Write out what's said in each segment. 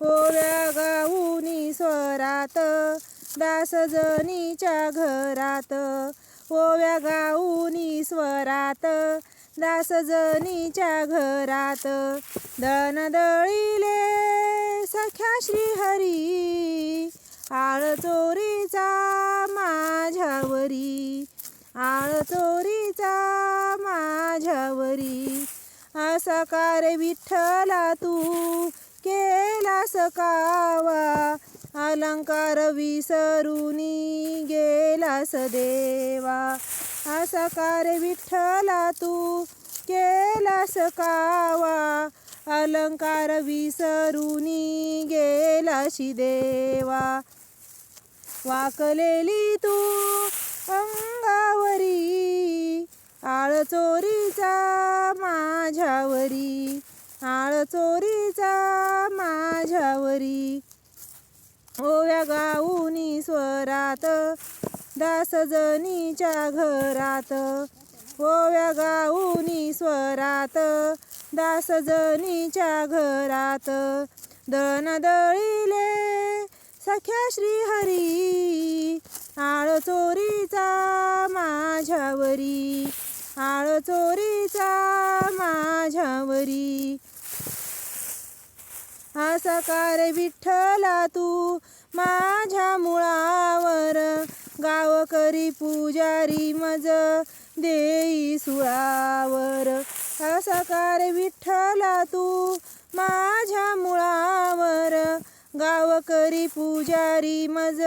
ओव्या गाऊनी स्वरात दासजनीच्या घरात. ओव्या गाऊनी स्वरात दासजनीच्या घरात. दळण दळीले सख्या श्रीहरी आळ चोरीचा माझ्यावरी. आळ चोरीचा माझ्यावरी. असा कार विठ्ठला तू केलास सकावा अलंकार विसरूनी गेला देवा असा कार विठ्ठला तू केलास सकावा अलंकार विसरूनी गेलाशी देवा वाकलेली तू अंगावरी आळचोरीचा माझ्यावरी. आळ चोरीचा माझ्यावरी. ओव्या गाऊनी स्वरात दासजनीच्या घरात. ओव्या गाऊनी स्वरात दासजनीच्या घरात. दळण दळीले सख्या श्रीहरी आळ चोरीचा माझ्यावरी. आळ चोरीचा माझ्यावरी. हा सकार विठ्ठला तू माझ्या मुळावर. गावकरी पुजारी मज देई सुळावर. हा सकार विठ्ठला तू माझ्या मुळावर. गावकरी पुजारी मज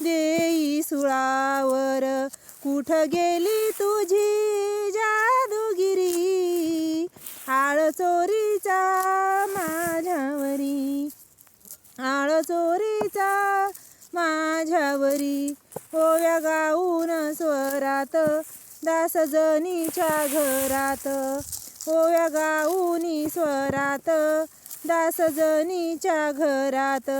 देई सुळावर. कुठ गेली तुझी जादूगिरी? हाळ चोरीचा दासजनीच्या घरात. ओव्या गाऊनी स्वरात. दासजनीच्या घरात.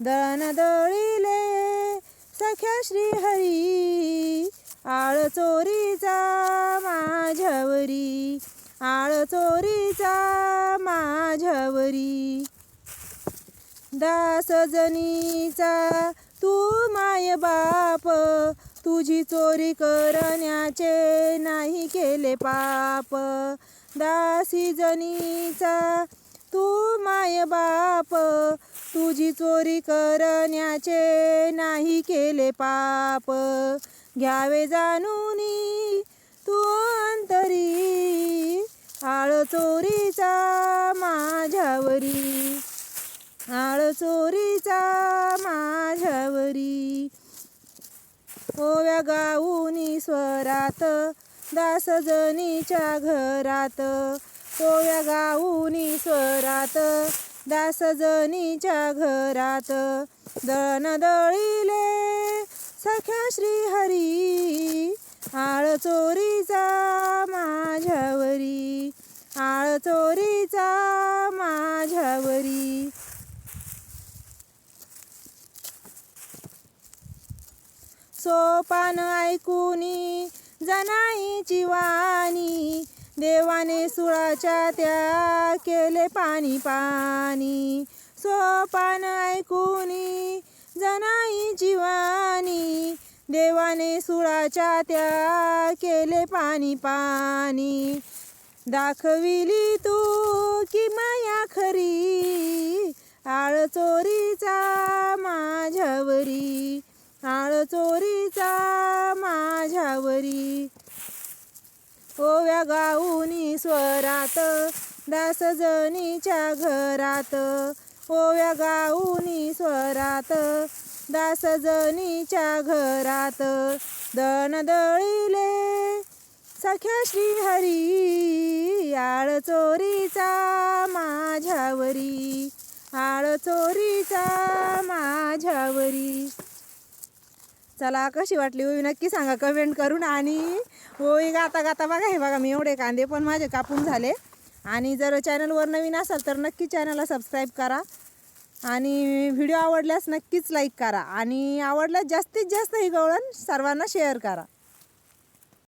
दळण दळीले सख्या श्रीहरी. आळ चोरीचा माझ्यावरी. आळ चोरीचा माझ्यावरी. दासजनीचा तू माय बाप. तुझी चोरी करण्याचे नाही केले पाप. दासी जनीचा तू माय बाप. तुझी चोरी करण्याचे नाही केले पाप. घ्यावे जाणूनी तू अंतरी. आळ चोरीचा माझ्यावरी. आळ चोरीचा माझ्यावरी ओव्या गाऊनी स्वरात दासजनीच्या घरात. ओव्या गाऊनी स्वरात दासजनीच्या घरात. दळण दळीले सख्या श्रीहरी आळ चोरीचा माझ्यावरी. आळ चोरीचा माझ्यावरी. सोपान ऐकूनी जनाईची वाणी. देवाने सुळाच्या त्या केले पाणी पाणी. सोपान ऐकूनी जनाई जीवानी देवाने सुळाच्या त्या केले पाणी पाणी. दाखविली तू की माया खरी. आळ चोरीचा माझ्यावरी. चोरीचा माझ्यावरी. ओव्या गाऊनी स्वरात दासजनीच्या घरात. ओव्या गाऊनी स्वरात दासजनीच्या घरात. दण दळीले सख्या श्रीहरी आळ चोरीचा माझ्यावरी. आळ चोरीचा माझ्यावरी. चला कशी वाटली ओवी नक्की सांगा कमेंट करून. आणि ओवी गाता गाता बघा हे बघा मी एवढे कांदे पण माझे कापून झाले. आणि जर चॅनलवर नवीन असाल तर नक्की चॅनलला सबस्क्राईब करा. आणि व्हिडिओ आवडल्यास नक्कीच लाईक करा. आणि आवडल्यास जास्तीत जास्त ही गवळण सर्वांना शेअर करा.